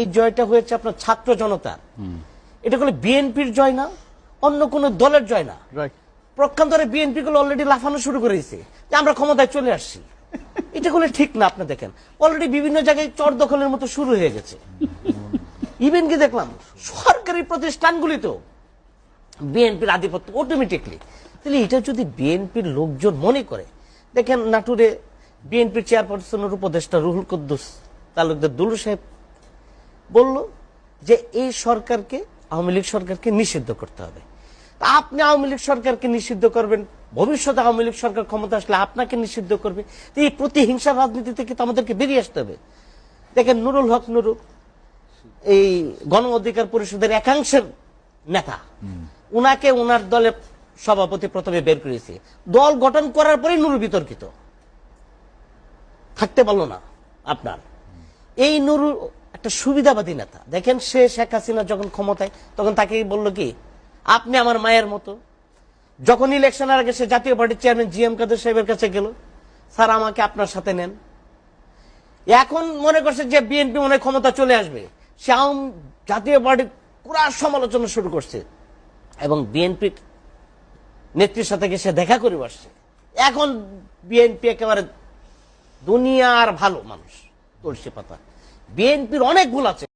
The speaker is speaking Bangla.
এই জয়টা হয়েছে আপনার ছাত্র জনতার। এটা কোনো বিএনপির জয় না অন্য কোন দলের জয় না। প্রক্ষান্তরে বিএনপি গুলো অলরেডি লাফানো শুরু করেছে যে আমরা ক্ষমতায় চলে আসছি। এটা কোনো ঠিক না আপনি দেখেন। অলরেডি বিভিন্ন জায়গায় চর দখলের মতো শুরু হয়ে গেছে। ইভেন কি দেখলাম সরকারি প্রতিষ্ঠানগুলিতেও বিএনপির আধিপত্য অটোমেটিকলি তাহলে এটা যদি বিএনপির লোকজন মনে করে দেখেন নাটুরে বিএনপির চেয়ারপারসনের উপদেষ্টা রুহুল কুদ্দুস তালুকদার দুলু সাহেব বলল যে এই সরকারকে, আওয়ামী লীগ সরকারকে নিষিদ্ধ করতে হবে। আপনি আওয়ামী লীগ সরকারকে নিষিদ্ধ করবেন, ভবিষ্যতে আওয়ামী লীগ সরকার ক্ষমতা আসলে আপনাকে নিষিদ্ধ করবে। এই প্রতিহিংসার রাজনীতি থেকে তো আমাদেরকে বেরিয়ে আসতে হবে। দেখেন নুরুল হক নুরু, এই গণ অধিকার পরিষদের একাংশের নেতা। উনাকে উনার দলের সভাপতি প্রথমে বের করেছে। দল গঠন করার পরেই নুরু বিতর্কিত। থাকতে পারল না আপনার। এই নুরু একটা সুবিধাবাদী নেতা। দেখেন সে শেখ হাসিনা যখন ক্ষমতায়, তখন তাকে বলল কি, আপনি আমার মায়ের মতো। যখন ইলেকশনের আগে সে জাতীয় পার্টির চেয়ারম্যান জি এম কাদের সাহেবের কাছে গেল, স্যার, আমাকে আপনার সাথে নেন। এখন মনে করছে যে বিএনপি মনে ক্ষমতা চলে আসবে। সে আওয়াম জাতীয় পার্টির পুরা সমালোচনা শুরু করছে এবং বিএনপির নেত্রীর সাথে সে দেখা করে আসছে এখন বিএনপি একেবারে দুনিয়ার ভালো মানুষ, তুলসী পাতা। বিএনপির অনেক ভুল আছে।